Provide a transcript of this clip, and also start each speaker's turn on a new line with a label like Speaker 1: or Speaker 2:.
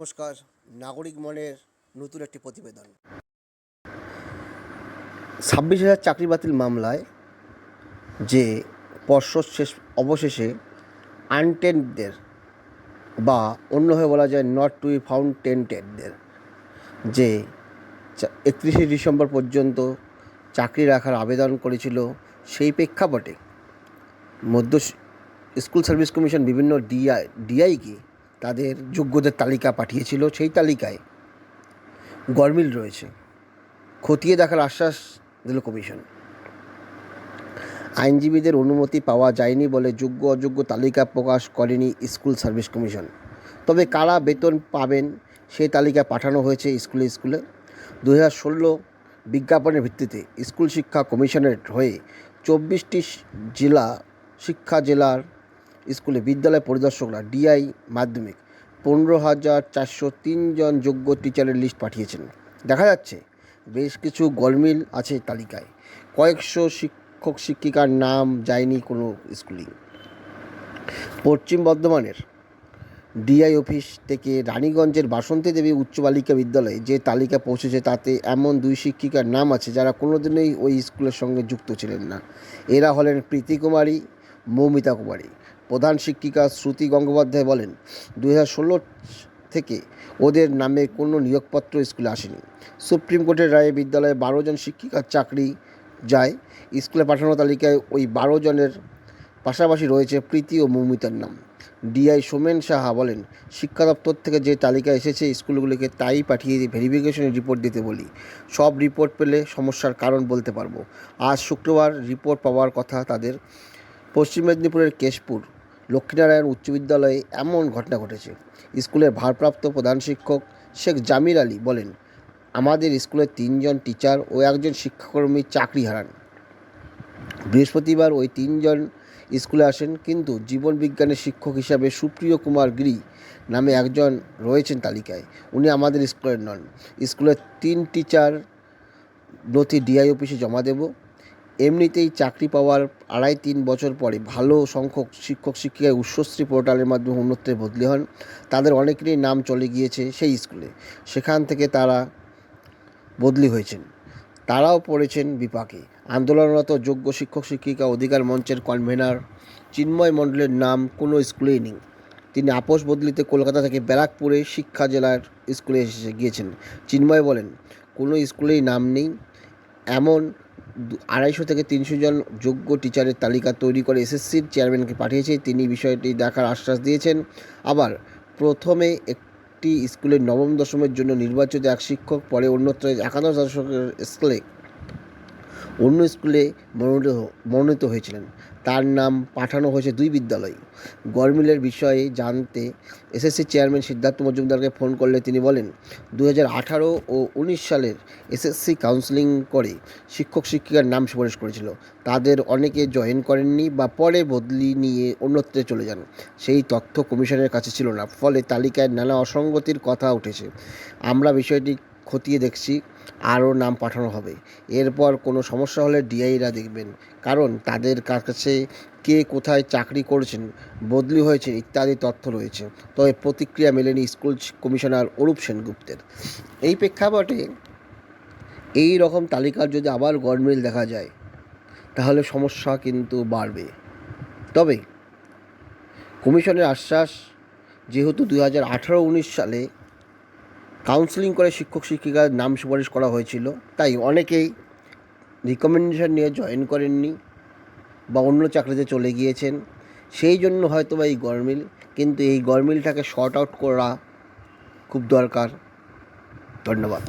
Speaker 1: নমস্কার নাগরিক মনের নতুন একটি প্রতিবেদন। ছাব্বিশ হাজার চাকরি বাতিল মামলায় যে পর্ষদ শেষ অবশেষে আনটেন্টদের বা অন্যভাবে বলা যায় নট টু বি ফাউন্ড টেন্টেডদের যে একত্রিশে ডিসেম্বর পর্যন্ত চাকরি রাখার আবেদন করেছিল সেই প্রেক্ষাপটে মধ্য স্কুল সার্ভিস কমিশন বিভিন্ন ডিআই ডিআইকে তাদের যোগ্যদের তালিকা পাঠিয়েছিল, সেই তালিকায় গরমিল রয়েছে। খতিয়ে দেখার আশ্বাস দিল কমিশন। আইনজীবীদের অনুমতি পাওয়া যায়নি বলে যোগ্য অযোগ্য তালিকা প্রকাশ করেনি স্কুল সার্ভিস কমিশন। তবে কারা বেতন পাবেন সেই তালিকা পাঠানো হয়েছে স্কুলে স্কুলে। দু হাজার ষোলো বিজ্ঞাপনের ভিত্তিতে স্কুল শিক্ষা কমিশনের হয়ে চব্বিশটি জেলা শিক্ষা জেলার স্কুলে বিদ্যালয় পরিদর্শকরা ডিআই মাধ্যমিক। পনেরো হাজার চারশো তিনজন যোগ্য টিচারের লিস্ট পাঠিয়েছেন। দেখা যাচ্ছে, বেশ কিছু গলমিল আছে তালিকায়। কয়েকশো শিক্ষক শিক্ষিকার নাম যায়নি কোনো স্কুলেই। পশ্চিম বর্ধমানের ডিআই অফিস থেকে রানীগঞ্জের বাসন্তী দেবী উচ্চ বালিকা বিদ্যালয়ে যে তালিকা পৌঁছেছে তাতে এমন দুই শিক্ষিকার নাম আছে যারা কোনোদিনই ওই স্কুলের সঙ্গে যুক্ত ছিলেন না। এরা হলেন প্রীতি কুমারী, মৌমিতা কুমারী। প্রধান শিক্ষিকা শ্রুতি গঙ্গোপাধ্যায় বলেন দু হাজার ষোলো থেকে ওদের নামে কোনো নিয়োগপত্র স্কুলে আসেনি। সুপ্রিম কোর্টের রায়ে বিদ্যালয়ে বারো জন শিক্ষিকার চাকরি যায়, স্কুলে পাঠানো তালিকায় ওই বারো জনের পাশাপাশি রয়েছে প্রীতি ও মৌমিতার নাম। ডিআই সোমেন সাহা বলেন, শিক্ষা দপ্তর থেকে যে তালিকা এসেছে স্কুলগুলিকে তাই পাঠিয়ে দিয়ে ভেরিফিকেশনের রিপোর্ট দিতে বলি। সব রিপোর্ট পেলে সমস্যার কারণ বলতে পারব। আজ শুক্রবার রিপোর্ট পাওয়ার কথা তাদের পশ্চিম মেদিনীপুরের কেশপুর লক্ষ্মীনারায়ণ উচ্চ বিদ্যালয়ে এমন ঘটনা ঘটেছে। স্কুলের ভারপ্রাপ্ত প্রধান শিক্ষক শেখ জামির আলী বলেন, আমাদের স্কুলের তিনজন টিচার ও একজন শিক্ষাকর্মী চাকরি হারান। বৃহস্পতিবার ওই তিনজন স্কুলে আসেন, কিন্তু জীবন বিজ্ঞানের শিক্ষক হিসাবে সুপ্রিয় কুমার গিরি নামে একজন রয়েছেন তালিকায়। উনি আমাদের স্কুলের নন। স্কুলের তিন টিচার নথি ডিআই অফিসে জমা দেব। এমনিতেই চাকরি পাওয়ার আড়াই তিন বছর পরে ভালো সংখ্যক শিক্ষক শিক্ষিকায় উচ্চশ্রী পোর্টালের মাধ্যমে উন্নতিতে বদলি হন। তাদের অনেকেরই নাম চলে গিয়েছে সেই স্কুলে সেখান থেকে তারা বদলি হয়েছেন। তারাও পড়েছেন বিপাকে। আন্দোলনরত যোগ্য শিক্ষক শিক্ষিকা অধিকার মঞ্চের কনভেনার চিন্ময় মণ্ডলের নাম কোনো স্কুলেই নেই। তিনি আপোষ বদলিতে কলকাতা থেকে ব্যারাকপুরে শিক্ষা জেলার স্কুলে এসে গিয়েছেন। চিন্ময় বলেন, কোনো স্কুলেই নাম নেই। এমন আড়াইশো থেকে তিনশো জন যোগ্য টিচারের তালিকা তৈরি করে এসএসসির চেয়ারম্যানকে পাঠিয়েছে। তিনি বিষয়টি দেখার আশ্বাস দিয়েছেন। আবার প্রথমে একটি স্কুলের নবম দশমের জন্য নির্বাচিত এক শিক্ষক, পরে অন্যত্র একাদশ দশকের স্কুলে অন্য স্কুলে মনোনীত মনোনীত হয়েছিলেন। তার নাম পাঠানো হয়েছে দুই বিদ্যালয়। গরমিলের বিষয়ে জানতে এসএসসি চেয়ারম্যান সিদ্ধার্থ মজুমদারকে ফোন করলে তিনি বলেন দু আঠারো ও উনিশ সালের এসএসসি কাউন্সিলিং করে শিক্ষক শিক্ষিকার নাম সুপারিশ করেছিল। তাদের অনেকে জয়েন করেননি বা পরে বদলি নিয়ে অন্যত্রে চলে যান। সেই তথ্য কমিশনের কাছে ছিল না। ফলে তালিকায় নানা অসঙ্গতির কথা উঠেছে। আমরা বিষয়টি খতিয়ে দেখছি, আরও নাম পাঠানো হবে। এরপর কোনো সমস্যা হলে ডিআইরা দেখবেন। কারণ তাদের কাছে কে কোথায় চাকরি করছেন, বদলি হয়েছে ইত্যাদি তথ্য রয়েছে। তবে প্রতিক্রিয়া মেলেনি স্কুল কমিশনার অরূপ সেনগুপ্তের। এই প্রেক্ষাপটে এই রকম তালিকার যদি আবার গরমিল দেখা যায়, তাহলে সমস্যা কিন্তু বাড়বে। তবে কমিশনের আশ্বাস, যেহেতু দু হাজার আঠারো উনিশ সালে কাউন্সিলিং করে শিক্ষক, শিক্ষিকার নাম সুপারিশ করা হয়েছিল। তাই অনেকেই রিকমেন্ডেশন নিয়ে জয়েন করেননি বা অন্য চাকরিতে চলে গিয়েছেন। সেই জন্য হয়তো বা এই গরমিল, কিন্তু এই গরমিলটাকে শর্ট আউট করা খুব দরকার। ধন্যবাদ।